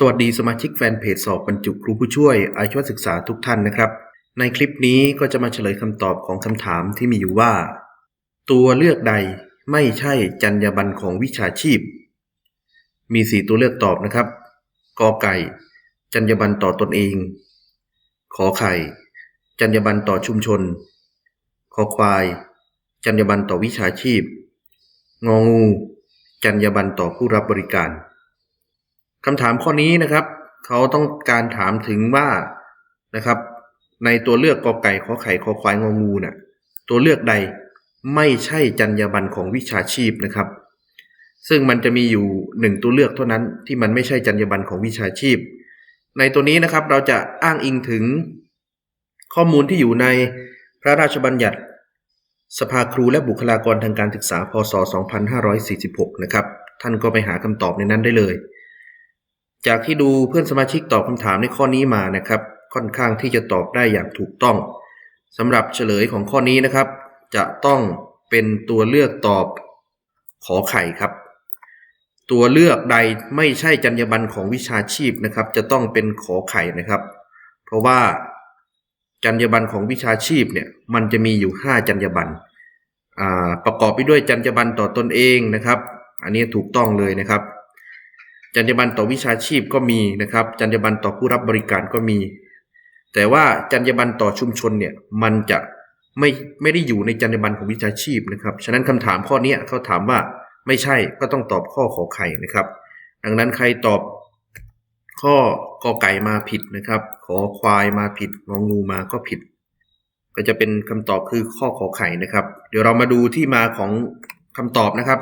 สวัสดีสมาชิกแฟนเพจสอบบรรจุครูผู้ช่วย อาชีวศึกษาทุกท่านนะครับ ในคลิปนี้ก็จะมาเฉลยคำตอบของคำถามที่มีอยู่ว่า ตัวเลือกใดไม่ใช่จรรยาบรรณของวิชาชีพ มี 4 ตัวเลือกตอบนะครับกอไก่ จรรยาบรรณต่อตนเอง ขอไข่ จรรยาบรรณต่อชุมชนคอควาย จรรยาบรรณต่อวิชาชีพ งองู จรรยาบรรณต่อผู้รับบริการ คำถามข้อนี้นะครับ เขาต้องการถามถึงว่านะครับ ในตัวเลือกกอไก่ขอไข่ขอควายงองูน่ะตัวเลือกใดไม่ใช่จรรยาบรรณของวิชาชีพนะครับ ซึ่งมันจะมีอยู่หนึ่งตัวเลือกเท่านั้นที่มันไม่ใช่จรรยาบรรณของวิชาชีพ ในตัวนี้นะครับเราจะอ้างอิงถึงข้อมูลที่อยู่ในพระราชบัญญัติ สภาครูและบุคลากรทางการศึกษาพศ 2546 นะครับ ท่านก็ไปหาคำตอบในนั้นได้เลย จากที่ดูเพื่อนสมาชิกตอบคำถามในข้อนี้มานะครับ ค่อนข้างที่จะตอบได้อย่างถูกต้องสำหรับเฉลยของข้อนี้นะครับ จะต้องเป็นตัวเลือกตอบขอไข่ครับ ตัวเลือกใดไม่ใช่จรรยาบรรณของวิชาชีพนะครับ จะต้องเป็นขอไข่นะครับ เพราะว่าจรรยาบรรณของวิชาชีพเนี่ยมันจะมีอยู่ 5 จรรยาบรรณประกอบไปด้วยจรรยาบรรณต่อตนเองนะครับ อันนี้ถูกต้องเลยนะครับ จรรยาบรรณต่อวิชาชีพก็มีนะครับ จรรยาบรรณต่อผู้รับบริการก็มี แต่ว่าจรรยาบรรณต่อชุมชนเนี่ยมันจะไม่ไม่ได้อยู่ในจรรยาบรรณของวิชาชีพนะครับ ฉะนั้นคำถามข้อนี้เขาถามว่าไม่ใช่ก็ต้องตอบข้อขอไข่นะครับ ดังนั้นใครตอบข้อกอไก่มาผิดนะครับ ขอควายมาผิดงองูมาก็ผิด ก็จะเป็นคำตอบคือข้อขอไข่นะครับ เดี๋ยวเรามาดูที่มาของคำตอบนะครับ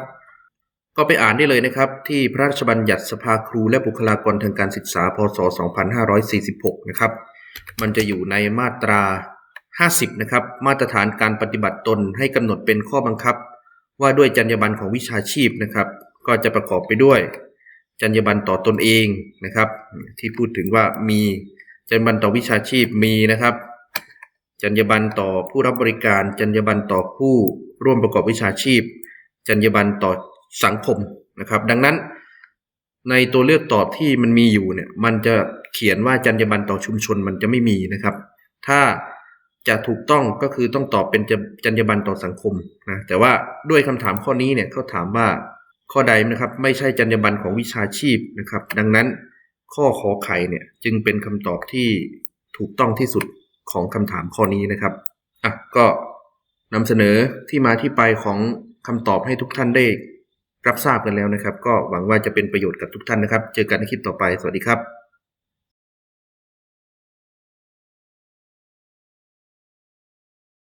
ก็ไปอ่านได้เลยนะครับ ที่พระราชบัญญัติสภาครูและบุคลากรทางการศึกษา พศ 2546 นะครับ มันจะอยู่ในมาตรา 50 นะครับ มาตรฐานการปฏิบัติตนให้กำหนดเป็นข้อบังคับ ว่าด้วยจรรยาบรรณของวิชาชีพนะครับ ก็จะประกอบไปด้วย จรรยาบรรณต่อตนเองนะครับ ที่พูดถึงว่ามีจรรยาบรรณต่อวิชาชีพมีนะครับ จรรยาบรรณต่อผู้รับบริการ จรรยาบรรณต่อผู้ร่วมประกอบวิชาชีพ จรรยาบรรณต่อ สังคมนะครับ ดังนั้นในตัวเลือกตอบที่มันมีอยู่เนี่ยมันจะเขียนว่าจรรยาบรรณต่อชุมชนมันจะไม่มีนะครับ ถ้าจะถูกต้องก็คือต้องตอบเป็นจรรยาบรรณต่อสังคมนะแต่ว่าด้วยคำถามข้อนี้เนี่ยเขาถามว่าข้อใดนะครับ ไม่ใช่จรรยาบรรณของวิชาชีพนะครับ ดังนั้นข้อขอไข่เนี่ยจึงเป็นคำตอบที่ถูกต้องที่สุดของคำถามข้อนี้นะครับอะก็นำเสนอที่มาที่ไปของคำตอบให้ทุกท่านได้ รับทราบกันแล้วนะครับ ก็หวังว่าจะเป็นประโยชน์กับทุกท่านนะครับ เจอกันในคลิปต่อไป สวัสดีครับ